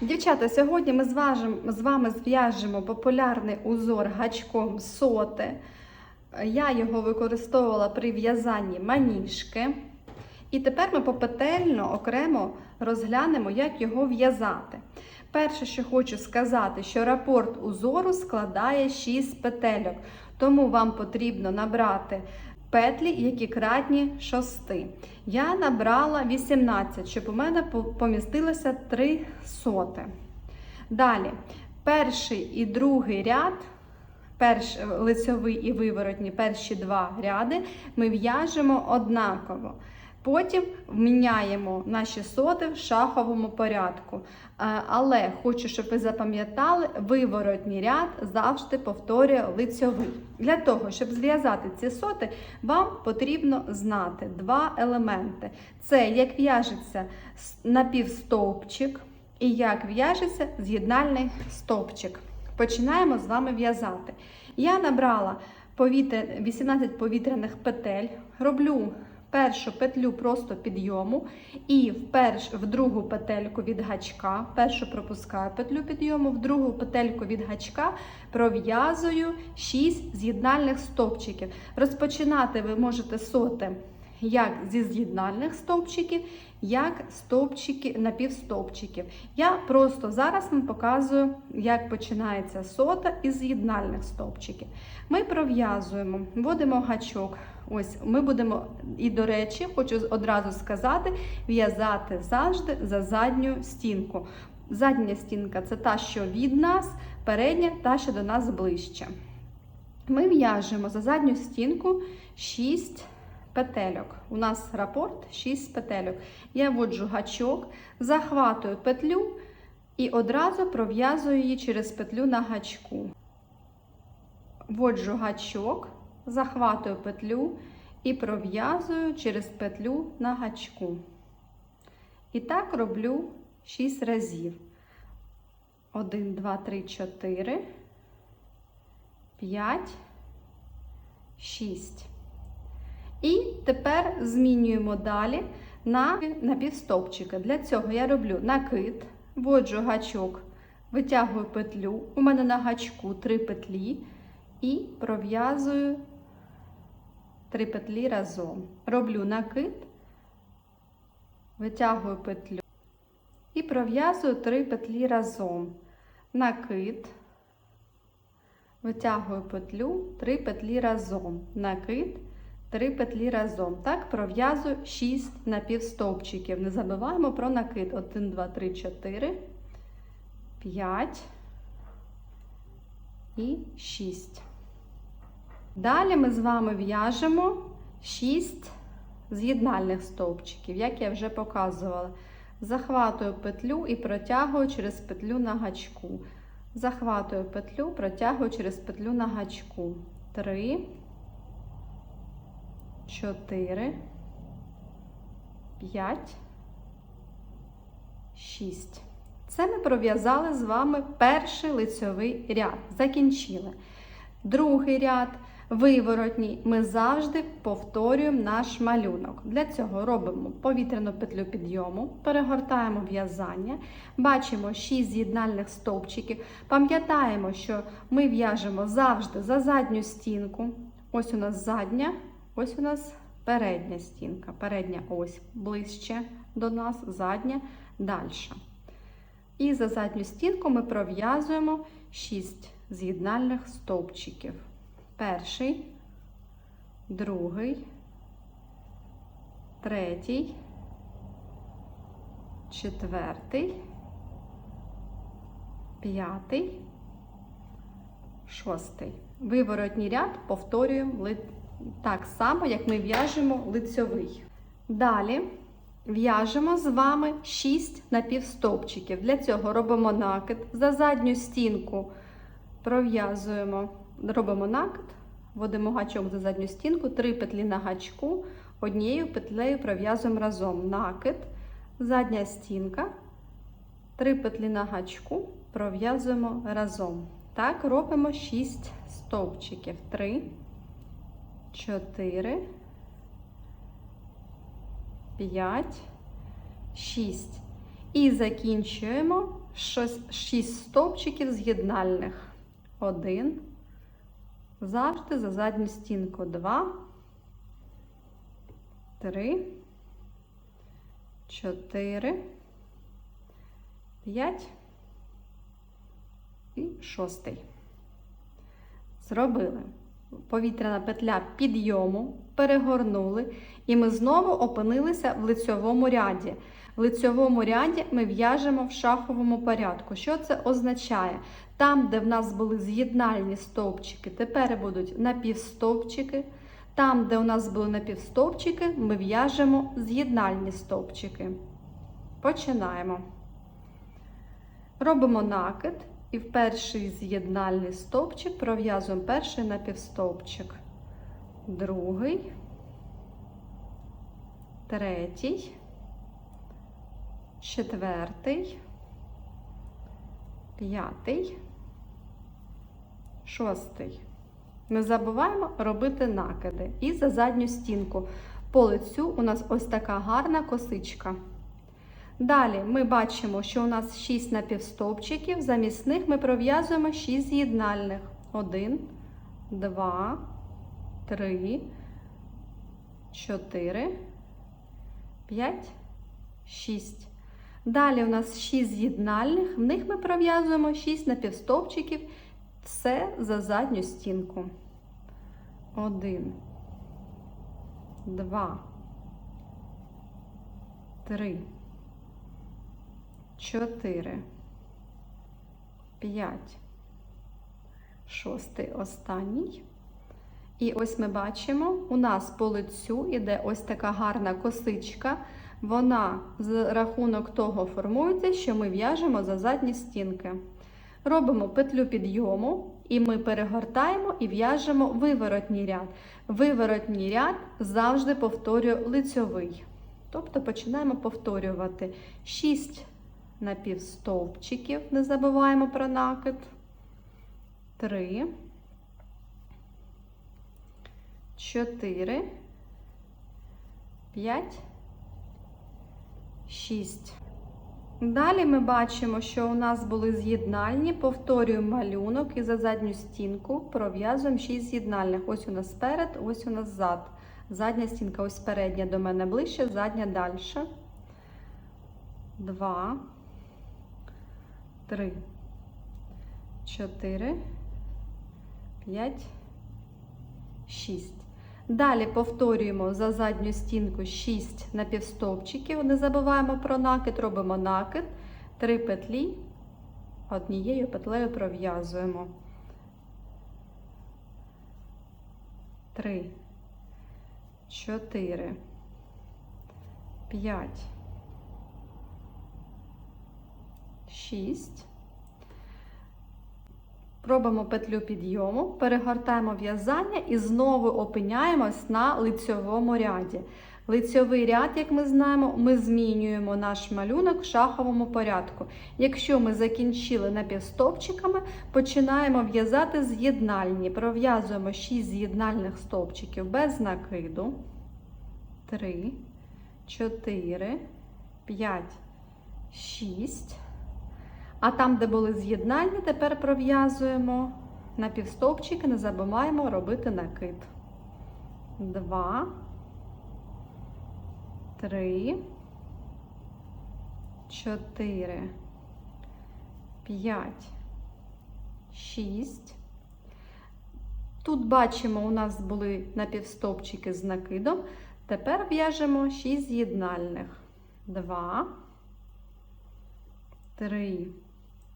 Дівчата, сьогодні ми з вами зв'яжемо популярний узор гачком соти. Я його використовувала при в'язанні маніжки. І тепер ми попетельно окремо розглянемо, як його в'язати. Перше, що хочу сказати, що рапорт узору складає 6 петельок, тому вам потрібно набрати петлі, які кратні шости. Я набрала 18, щоб у мене помістилося 3 соти. Далі, перший і другий ряд, перш, лицьовий і виворотні, перші два ряди ми в'яжемо однаково. Потім міняємо наші соти в шаховому порядку. Е, Але хочу, щоб ви запам'ятали, виворотній ряд завжди повторює лицьовий. Для того, щоб зв'язати ці соти, вам потрібно знати два елементи: це як в'яжеться напівстовпчик і як в'яжеться з'єднальний стовпчик. Починаємо з вами в'язати. Я набрала 18 повітряних петель, роблю першу петлю просто підйому і в, перш, в другу петельку від гачка, першу пропускаю петлю підйому, в другу петельку від гачка пров'язую 6 з'єднальних стовпчиків. Розпочинати ви можете соти як зі з'єднальних стовпчиків, як стовпчики, напівстовпчиків. Я просто зараз вам показую, як починається сота із з'єднальних стовпчиків. Ми пров'язуємо, вводимо гачок. Ось ми будемо, і до речі, хочу одразу сказати, в'язати завжди за задню стінку. Задня стінка це та, що від нас, передня та, що до нас ближче. Ми в'яжемо за задню стінку 6 петельок. У нас рапорт 6 петельок. Я вводжу гачок, захватую петлю і одразу пров'язую її через петлю на гачку. Вводжу гачок, захватую петлю і пров'язую через петлю на гачку. І так роблю 6 разів. 1, 2, 3, 4, 5, 6. І тепер змінюємо далі на напівстовпчики. Для цього я роблю накид, вводжу гачок, витягую петлю. У мене на гачку 3 петлі і пров'язую 3 петлі разом. Роблю накид, витягую петлю і пров'язую 3 петлі разом. Накид, витягую петлю, 3 петлі разом. Накид, 3 петлі разом. Так пров'язую 6 напівстовпчиків. Не забуваємо про накид. 1, 2, 3, 4, 5 і 6. Далі ми з вами в'яжемо 6 з'єднальних стовпчиків, як я вже показувала. Захватую петлю і протягую через петлю на гачку. Захватую петлю, протягую через петлю на гачку. 3, 4, 5, 6. Це ми пров'язали з вами перший лицьовий ряд. Закінчили. Другий ряд, виворотній, ми завжди повторюємо наш малюнок. Для цього робимо повітряну петлю підйому, перегортаємо в'язання, бачимо 6 з'єднальних стовпчиків. Пам'ятаємо, що ми в'яжемо завжди за задню стінку. Ось у нас задня, ось у нас передня стінка. Передня ось ближче до нас, задня далі. І за задню стінку ми пров'язуємо 6 з'єднальних стовпчиків. Перший, другий, третій, четвертий, п'ятий, шостий. Виворотній ряд повторюємо так само, як ми в'яжемо лицьовий. Далі В'яжемо з вами 6 напівстовпчиків. Для цього робимо накид за задню стінку, пров'язуємо, робимо накид, вводимо гачок за задню стінку, 3 петлі на гачку, однією петлею пров'язуємо разом накид, задня стінка, 3 петлі на гачку, пров'язуємо разом. Так, робимо 6 стовпчиків. 3, 4, 5, 6. І закінчуємо 6 стовпчиків з'єднальних. Один. Завжди за задню стінку. Два. Три. Чотири. П'ять. І шостий. Зробили. Повітряна петля підйому, перегорнули, і ми знову опинилися в лицьовому ряді. В лицьовому ряді ми в'яжемо в шаховому порядку. Що це означає? Там, де в нас були з'єднальні стовпчики, тепер будуть напівстовпчики. Там, де у нас були напівстовпчики, ми в'яжемо з'єднальні стовпчики. Починаємо. Робимо накид і в перший з'єднальний стовпчик пров'язуємо перший напівстовпчик, другий, третій, четвертий, п'ятий, шостий. Не забуваємо робити накиди. І за задню стінку. По лицю у нас ось така гарна косичка. Далі ми бачимо, що у нас 6 напівстовпчиків, замість них ми пров'язуємо 6 з'єднальних. 1, 2, 3, 4, 5, 6. Далі у нас 6 з'єднальних, в них ми пров'язуємо 6 напівстовпчиків, все за задню стінку. 1, 2, 3, 4, 5, шостий останній. І ось ми бачимо, у нас по лицю іде ось така гарна косичка. Вона з рахунок того формується, що ми в'яжемо за задні стінки. Робимо петлю підйому, і ми перегортаємо і в'яжемо виворотній ряд. Виворотній ряд завжди повторює лицьовий. Тобто починаємо повторювати 6 напівстовпчиків, не забуваємо про накид. 3, 4, 5, 6. Далі ми бачимо, що у нас були з'єднальні, повторюємо малюнок і за задню стінку пров'язуємо 6 з'єднальних. Ось у нас сперед, ось у нас зад. Задня стінка, ось передня до мене ближче, задня далі. 2, 3, 4, 5, 6. Далі повторюємо за задню стінку 6 напівстовпчиків. Не забуваємо про накид, робимо накид, 3 петлі, однією петлею пров'язуємо. 3, 4, 5, 6. Робимо петлю підйому, перегортаємо в'язання і знову опиняємось на лицьовому ряді. Лицьовий ряд, як ми знаємо, ми змінюємо наш малюнок в шаховому порядку. Якщо ми закінчили напівстовпчиками, починаємо в'язати з'єднальні. Пров'язуємо 6 з'єднальних стовпчиків без накиду. 3, 4, 5, 6. А там, де були з'єднальні, тепер пров'язуємо напівстовпчики, не забуваємо робити накид. Два, три, чотири, п'ять, шість. Тут бачимо, у нас були напівстовпчики з накидом. Тепер в'яжемо 6 з'єднальних. Два, три.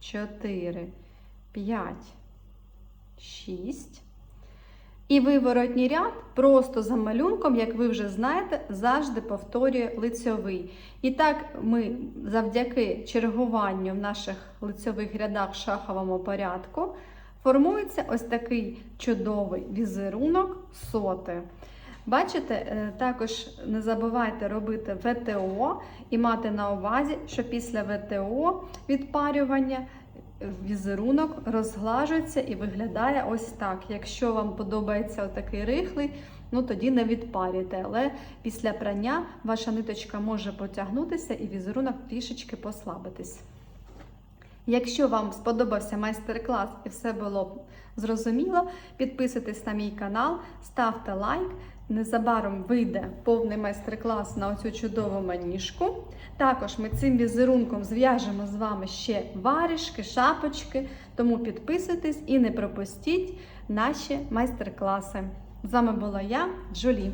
4, 5, 6. І виворотній ряд просто за малюнком, як ви вже знаєте, завжди повторює лицьовий. І так ми завдяки чергуванню в наших лицьових рядах в шаховому порядку формується ось такий чудовий візерунок соти. Бачите, е, також не забувайте робити ВТО і мати на увазі, що після ВТО відпарювання візерунок розглажується і виглядає ось так. Якщо вам подобається отакий рихлий, ну тоді не відпарюйте. Але після прання ваша ниточка може потягнутися і візерунок трішечки послабитись. Якщо вам сподобався майстер-клас і все було зрозуміло, підписуйтесь на мій канал, ставте лайк. Незабаром вийде повний майстер-клас на оцю чудову маніжку. Також ми цим візерунком зв'яжемо з вами ще варішки, шапочки, тому підписуйтесь і не пропустіть наші майстер-класи. З вами була я, Джолі.